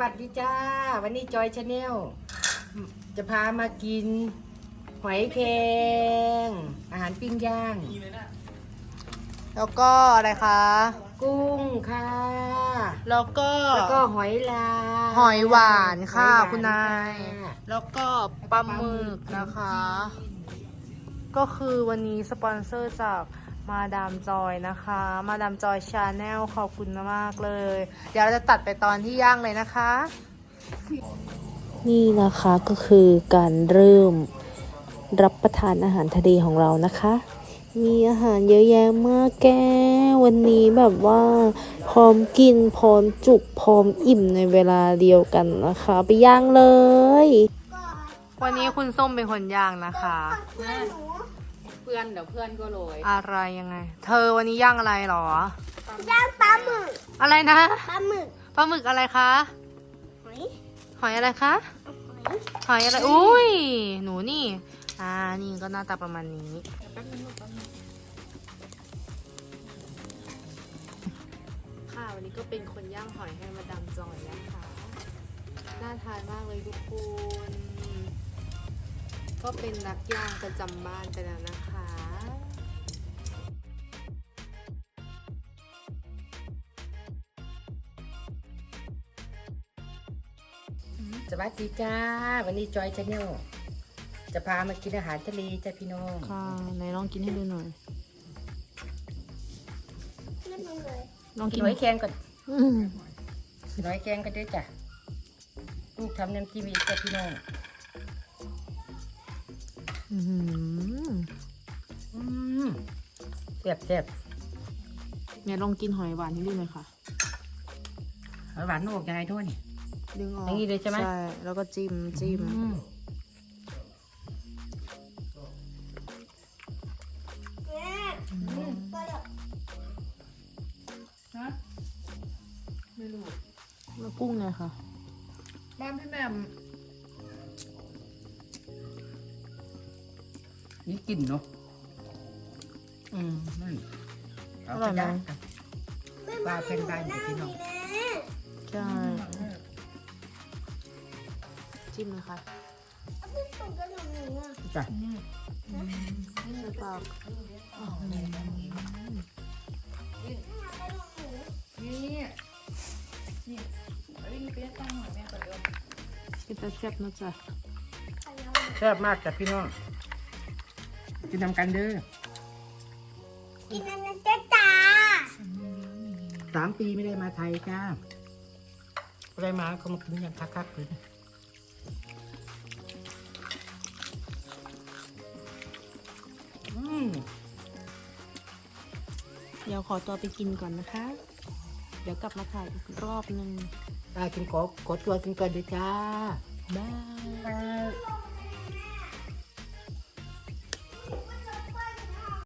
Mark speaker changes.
Speaker 1: วัสดีจ้า วันนี้จอยชาแนลจะพามากิน หอยแครงอาหารปิ้งย่าง
Speaker 2: แล้วก็อะไรคะ
Speaker 1: กุ้งค่ะ
Speaker 2: แล้วก็
Speaker 1: แล้วก็หอยลาย
Speaker 2: หอยหวานค่ะ
Speaker 1: หอยหวาน
Speaker 2: คุณนาย
Speaker 1: ค่ะ
Speaker 2: แล้วก็ปลาหมึกนะคะ ก็คือวันนี้สปอนเซอร์จาก มาดามจอยนะคะ มาดามจอยชาแนลขอบคุณมากเลย เดี๋ยวเราจะตัดไปตอนที่ย่างเลยนะคะ
Speaker 3: นี่นะคะก็คือการเริ่มรับประทานอาหารทะเลของเรานะคะ มีอาหารเยอะแยะมากแกวันนี้แบบว่าพร้อมกินพร้อมจุกพร้อมอิ่มในเวลาเดียวกันนะคะ ไปย่างเลย
Speaker 2: วันนี้คุณส้มเป็นคนย่างนะคะ
Speaker 4: เพื่อน เดี๋ยวเพื่อนก็โรย
Speaker 2: อะไรยังไง เธอวันนี้ย่างอะไรหรอ
Speaker 5: ย่างปลาหมึก
Speaker 2: อะไรนะ
Speaker 5: ปลาหมึก
Speaker 2: ปลาหมึกอะไรคะ
Speaker 5: หอย
Speaker 2: หอยอะไรคะ
Speaker 5: หอย
Speaker 2: หอยอะไร อุ้ย หนูนี่ อ่า นี่ก็หน้าตาประมาณนี้ค่ะวันนี้ก็เป็นคนย่างหอยให้มาดามจอยนะคะ น่าทานมากเลยทุกคน ก็เป็นนักย่างประจำบ้านไปแล้วนะคะ
Speaker 1: สวัสดีจ้า วันนี้จอยชาแนลจะพามากินอาหารทะเลจ้าพี่น้อง
Speaker 2: ค่ะไหนลองกินให้ดูหน่อย
Speaker 5: เล่นมันเลย
Speaker 2: ลอง
Speaker 1: กิ
Speaker 2: กิ
Speaker 1: น
Speaker 2: น
Speaker 1: หอยแครงก่อน
Speaker 2: อืม
Speaker 1: กินหอยแครงกันด้วยจ้ะลูกทำน้ำจิ้มอีกจ้าพี่น้อง
Speaker 2: อื้อหือ
Speaker 1: อืมแซ่บแซ่บ
Speaker 2: เนี่ยลองกินหอยหวานให้ดูหน่อยค่ะ
Speaker 1: หอยหวานนอกยังไงด้วยนี่
Speaker 2: ดึงออก
Speaker 1: อย่างนี้เลยใช่ไหม
Speaker 2: ใช่ แล้วก็จิ้มจิ้ม
Speaker 1: อืม
Speaker 5: แม่ก็เดี๋ยว
Speaker 2: แล้วกุ้งเนี่ยค่ะ
Speaker 4: บ้านพี่แหม่ม
Speaker 1: นี่กลิ่นเนาะอืมนั่นเอา
Speaker 2: อร่
Speaker 1: ไป
Speaker 2: อยไหม
Speaker 1: ย่างกัน
Speaker 5: แม่
Speaker 1: ปลาเป็นบ้านของพี่น้อง
Speaker 2: ใช่จิ้มเลยค่ะ
Speaker 5: ไม่ส่งกันหนูหนูอะ
Speaker 1: จ้ะ
Speaker 2: ใส่ปาก
Speaker 4: นี่นี่เอ้ยมีเปี๊ยกตั้งหน่อยแม่ก่อนเร็ว
Speaker 2: กินแต่แซ่บนะจ๊ะ
Speaker 1: แซ่บมากจ้ะพี่น้อง กินทำกันเด้อ
Speaker 5: กินอันนั้นจ้าจ้า
Speaker 1: สามปีไม่ได้มาไทยจ้าไม่ได้มาเขามากินอย่างคักๆเลยอืม
Speaker 2: เดี๋ยวขอตัวไปกินก่อนนะคะ เดี๋ยวกลับมาถ่ายอีกรอบนึง
Speaker 1: ตากินขอขอตัวกินก่อนเลยจ้า
Speaker 2: บ๊าย
Speaker 1: บาย